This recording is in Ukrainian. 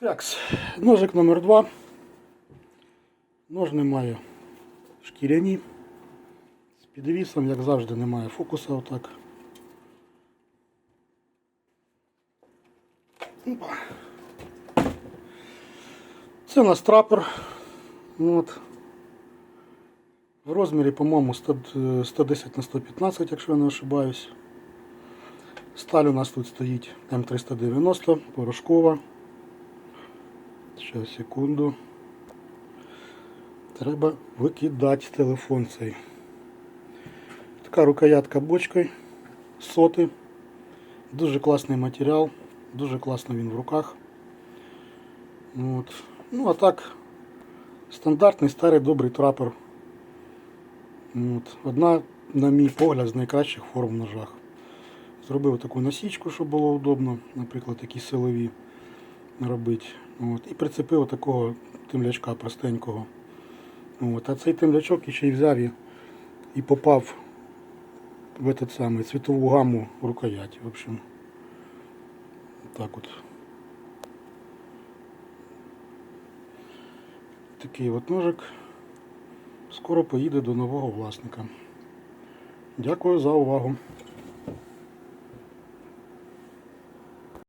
Так, ножик номер два. Нож немає шкіряні. З підвісом, як завжди, немає фокуса отак. Опа. Це у нас трапер. От. В розмірі, по-моєму, 100 е, 110 на 115, якщо я не ошибаюсь. Сталь у нас тут стоїть М390, порошкова. Ще секунду. Треба викидати телефон цей. Така рукоятка бочкою. Соти. Дуже класний матеріал. Дуже класно він в руках. От. Ну а так, стандартний старий добрий трапер. От. Одна, на мій погляд, з найкращих форм в ножах. Зробив таку насічку, щоб було удобно, наприклад, такі силові робити. От. І прицепив такого темлячка простенького. От. А цей темлячок ще й взяв і, і попав в этот самий цвітову гаму в рукояті. В общем, так от. Такий от ножик скоро поїде до нового власника. Дякую за увагу.